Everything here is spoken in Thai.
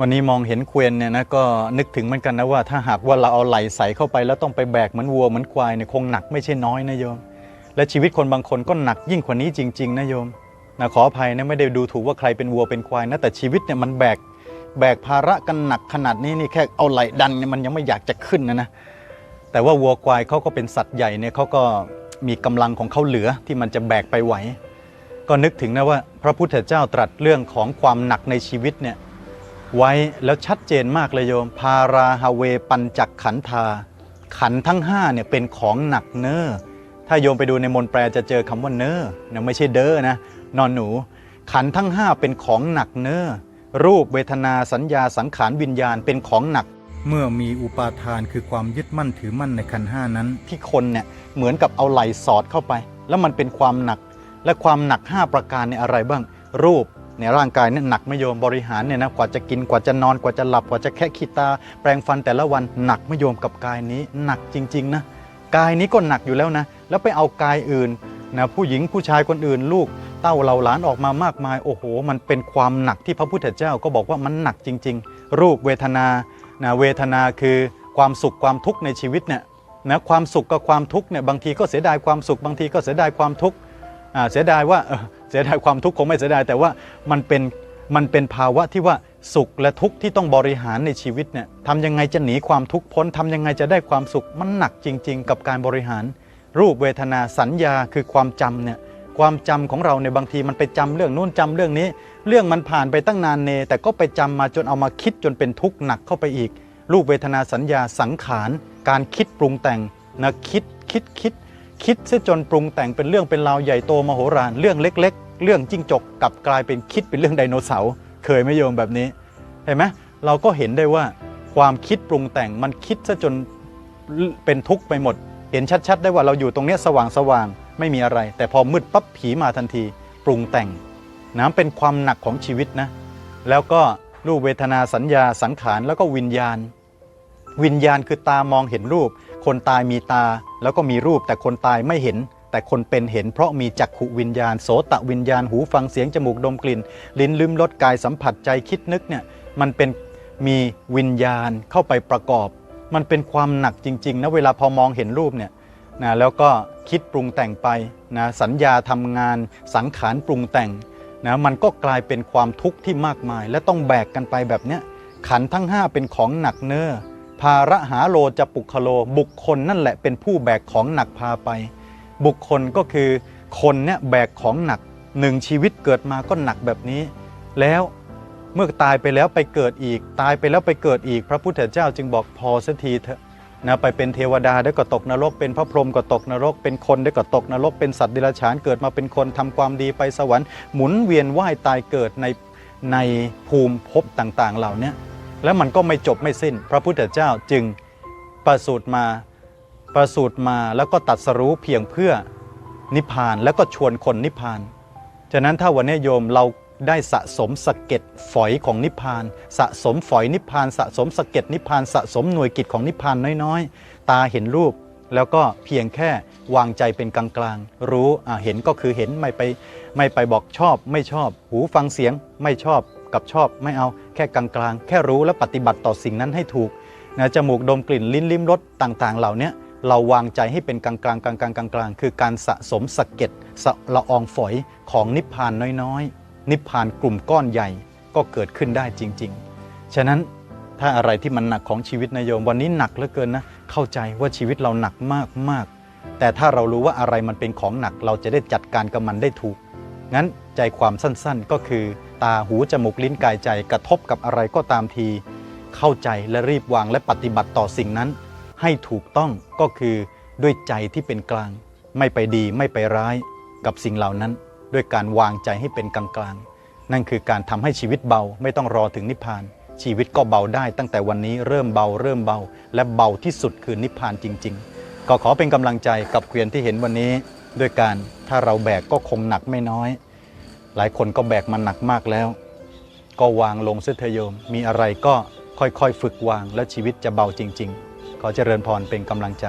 วันนี้มองเห็นเควนเนี่ยนะก็นึกถึงเหมือนกันนะว่าถ้าหากว่าเราเอาไหลใส่เข้าไปแล้วต้องไปแบกเหมือนวัวเหมือนควายเนี่ยคงหนักไม่ใช่น้อยนะโยม และชีวิตคนบางคนก็หนักยิ่งกว่านี้จริง ๆนะโยมนะขออภัยนะไม่ได้ดูถูกว่าใครเป็นวัวเป็นควายนะแต่ชีวิตเนี่ยมันแบกแบกภาระกันหนักขนาดนี้นี่แค่เอาไหลดันเนี่ยมันยังไม่อยากจะขึ้นนะนะแต่ว่าวัวควายเขาก็เป็นสัตว์ใหญ่เนี่ยเขาก็มีกำลังของเขาเหลือที่มันจะแบกไปไหว ก็นึกถึงนะว่าพระพุทธเจ้าตรัสเรื่องของความหนักในชีวิตเนี่ย ไว้แล้วชัดเจนมากเลยโยม พาราฮาเวปัญจักขันธา ขันธ์ทั้ง5เนี่ยเป็นของหนักเน้อถ้าโยมไปดูในมนต์แปลจะเจอคำว่าเน้อนะไม่ใช่เด้อนะนอนหนู ขันธ์ทั้ง5เป็นของหนักเน้อรูปเวทนาสัญญาสังขารวิญญาณเป็นของหนัก เมื่อมีอุปาทานคือความยึดมั่นถือมั่นในขันธ์ห้านั้น ที่คนเนี่ยเหมือนกับเอาไหลสอดเข้าไป แล้วมันเป็นความหนัก และความหนัก 5 ประการเนี่ยอะไรบ้าง รูป ในร่างกายเนี่ยหนักไม่โยมบริหารเนี่ยนะกว่าจะกินกว่าจะนอนกว่าจะหลับกว่าจะแค่ขีดตา แปรงฟันแต่ละวันหนักไม่โยมกับกายนี้หนักจริง ๆ นะ กายนี้ก็หนักอยู่แล้วนะ แล้วไปเอากายอื่นนะผู้หญิงผู้ชายคนอื่นลูก เต้าเหล่าหลานออกมามากมายโอ้โห มันเป็นความหนักที่พระพุทธเจ้าก็บอกว่ามันหนักจริง ๆ รูปเวทนานะเวทนาคือความสุขความทุกข์ในชีวิตเนี่ยนะความสุขกับความทุกข์เนี่ยบางทีก็เสียดายความสุขบางทีก็เสียดายความทุกข์ เสียดายว่าเสียดายความทุกข์คงไม่เสียดาย แต่ว่ามันเป็นมันเป็นภาวะที่ว่าสุขและทุกข์ที่ต้องบริหารในชีวิตเนี่ยทำยังไงจะหนีความทุกข์พ้นทำยังไงจะได้ความสุขมันหนักจริง ๆ กับการบริหาร รูปเวทนาสัญญาคือความจำเนี่ยความจำของเราในบางทีมันไปจำเรื่องนู้นจำเรื่องนี้ เรื่องมันผ่านไปตั้งนานเน แต่ก็ไปจำมาจนเอามาคิดจนเป็นทุกข์หนักเข้าไปอีก รูปเวทนาสัญญาสังขาร การคิดปรุงแต่งนะคิดคิดคิด คิดซะจนปรุงแต่งเป็นเรื่องเป็นราวใหญ่โตมโหฬารเรื่องเล็ก ๆ เรื่องจิ้งจกกลับกลายเป็นคิดเป็นเรื่องไดโนเสาร์เคยไหมโยมแบบนี้เห็นไหมเราก็เห็นได้ว่าความคิดปรุงแต่งมันคิดซะจนเป็นทุกข์ไปหมด เห็นชัด ๆ ได้ว่าเราอยู่ตรงเนี้ยสว่างสว่างๆไม่มีอะไร แต่พอมืดปั๊บผีมาทันที ปรุงแต่งน้ำเป็นความหนักของชีวิตนะ แล้วก็รูปเวทนาสัญญาสังขารแล้วก็วิญญาณ วิญญาณคือตามองเห็นรูป คนตายมีตา แล้วก็มีรูปแต่คนตายไม่เห็น แต่คนเป็นเห็นเพราะมีจักขุวิญญาณ โสตวิญญาณ หูฟังเสียงจมูกดมกลิ่น ลิ้นลืมรสกายสัมผัสใจคิดนึกเนี่ยมันเป็นมีวิญญาณเข้าไปประกอบ มันเป็นความหนักจริงๆนะเวลาพอมองเห็นรูปเนี่ยนะแล้วก็คิดปรุงแต่งไปนะสัญญาทำงานสังขารปรุงแต่งนะมันก็กลายเป็นความทุกข์ที่มากมาย และต้องแบกกันไปแบบเนี้ยขันทั้ง 5 เป็นของหนักเน้อ ภาระหาโลจะปุคโล บุคคลนั่นแหละเป็นผู้แบกของหนักพาไป บุคคลก็คือคนเนี่ยแบกของหนักหนึ่งชีวิตเกิดมาก็หนักแบบนี้ แล้วเมื่อตายไปแล้วไปเกิดอีก ตายไปแล้วไปเกิดอีก พระพุทธเจ้าจึงบอกพอสักทีเถอะนะไปเป็นเทวดาได้ก็ตกนรก เป็นพระพรหมก็ตกนรก เป็นคนได้ก็ตกนรก เป็นสัตว์เดรัจฉานเกิดมาเป็นคนทำความดีไปสวรรค์หมุนเวียนว่ายตายเกิดในในภูมิภพต่างๆ เหล่านี้ แล้วมันก็ไม่จบไม่สิ้น พระพุทธเจ้าจึงประสูติมาประสูติมาแล้วก็ตัดสรู้เพียงเพื่อนิพพานแล้วก็ชวนคนนิพพาน ฉะนั้นถ้าวันนี้โยมเราได้สะสมสะเก็ดฝอยของนิพพาน สะสมฝอยนิพพานสะสมสะเก็ดนิพพานสะสมหน่วยกิจของนิพพานน้อยๆ ตาเห็นรูป แล้วก็เพียงแค่วางใจเป็นกลางๆรู้เห็นก็คือเห็นไม่ไปไม่ไปบอกชอบไม่ชอบ หูฟังเสียงไม่ชอบ กับชอบไม่เอาแค่กลางๆ แค่รู้และปฏิบัติต่อสิ่งนั้นให้ถูกนะจมูกดมกลิ่นลิ้นลิ้มรสต่างๆ เหล่านี้เราวางใจให้เป็นกลางๆกลางๆกลางๆคือการสะสมสะเก็ดสะละอองฝอยของนิพพานน้อยๆ นิพพานกลุ่มก้อนใหญ่ก็เกิดขึ้นได้จริง ๆ ฉะนั้นถ้าอะไรที่มันหนักของชีวิตนายโยมวันนี้หนักเหลือเกินนะเข้าใจว่าชีวิตเราหนักมากมากๆแต่ถ้าเรารู้ว่าอะไรมันเป็นของหนักเราจะได้จัดการกับมันได้ถูก งั้นใจความสั้นๆก็คือ ตาหูจมูกลิ้นกายใจกระทบกับอะไรก็ตามที เข้าใจและรีบวางและปฏิบัติต่อสิ่งนั้น ให้ถูกต้องก็คือด้วยใจที่เป็นกลาง ไม่ไปดีไม่ไปร้ายกับสิ่งเหล่านั้น ด้วยการวางใจให้เป็นกลางๆนั่นคือการทำให้ชีวิตเบาไม่ต้องรอถึงนิพพาน ชีวิตก็เบาได้ตั้งแต่วันนี้เริ่มเบาเริ่มเบา และเบาที่สุดคือนิพพานจริง ๆ ก็ขอเป็นกำลังใจกับเกวียนที่เห็นวันนี้ ด้วยการถ้าเราแบกก็คงหนักไม่น้อย หลายคนก็แบกมันหนักมากแล้ว ก็วางลงเสดเถอะโยม มีอะไรก็ค่อยๆ ฝึกวาง แล้วชีวิตจะเบาจริง ๆ ขอเจริญพรเป็นกำลังใจ